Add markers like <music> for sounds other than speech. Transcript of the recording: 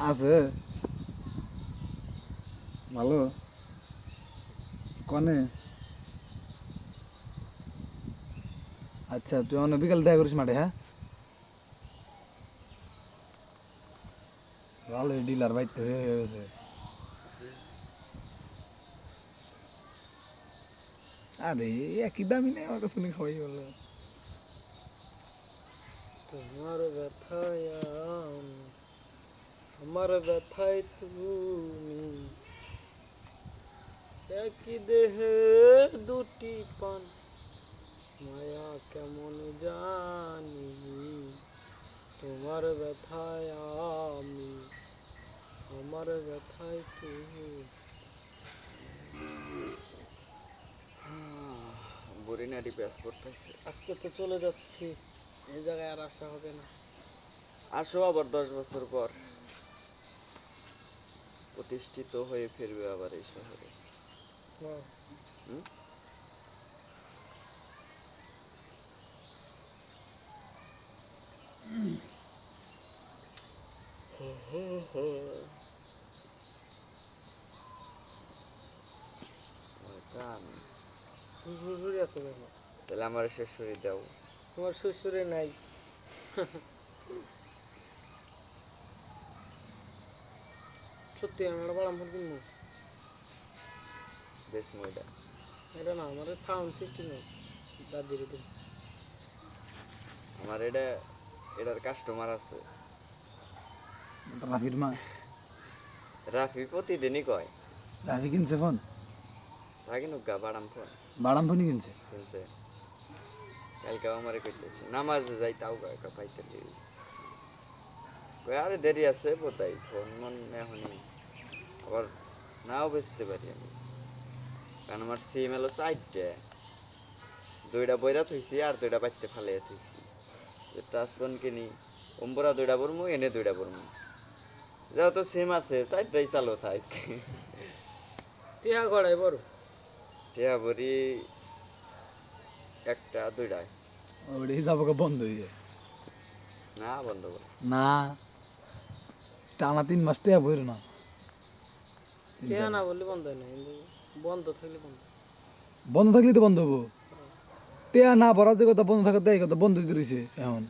আছে। ভালো। কনে? আচ্ছা তুই অনেক বিকাল দেখা করিস মাঠে হ্যাঁ? ভালো ডিলার বাইতে হয়ে গেছে। আরে, একই দামি নেই আমার নিয়ে খাওয়াই বলো। তোমার ব্যথায় আমার ব্যথায় তুমি একই দেহে দুটি পান। মায়া কেমন জানি তোমার ব্যথায় আমি আমার ব্যথায় তুমি। বরিনারি প্যাস করতেছে। আজকে তো চলে যাচ্ছি এই জায়গায় আর আসা হবে না। আসো আবার দশ বছর পর। প্রতিষ্ঠিত হয়ে ফিরবে আবার এই শহরে। হ্যাঁ। শ্বশুরি আছে তাহলে আমার শ্বশুরি দাও তোমার শ্বশুরে নাই। <laughs> সত্যি আমি একটা বাড়াম ফোন কিনবো বেশ ময়দা এটা না আমার সাউন্ড সিস্টেম দাদির দিন আমার এটা এটার কাস্টমার আছে। রাফির মা। রাফি প্রতিদিনই কয়। রাফি কিনছে ফোন রাখি নুকা বাড়াম ফোন বাড়াম ফোনই কিনছে? শুনছে কালকে আমারে কইতেছে নামাজে যাই তাও কয় পাইতে আরে দেরি আছে বোধহয় ফোন মন এখনই। আবার নাও বেচতে পারি আমি। কারণ আমার সিম এলো চারটে। দুইটা বইরা থইছি আর দুইটা বাচ্চা ফালে থইছি। ফোন কিনি। অম্বরা দুইটা বরমু এনে দুইটা বরমু যা তো সিম আছে চারটাই চালো থাক। টিয়া গড়াই বড় টিয়া বড়ি একটা দুইটায় ওটা হিসাবকে বন্ধ হয়ে যায়। না বন্ধ না। টানা তিন মাস টেয়া বইর না। টিহা না বললে বন্ধ হয় না বন্ধ থাকলে বন্ধ। বন্ধ থাকলেই তো বন্ধ হব। টেয়া না ভরা যে কথা বন্ধ থাকাতে দেয় কথা বন্ধ দিতে রয়েছে এখন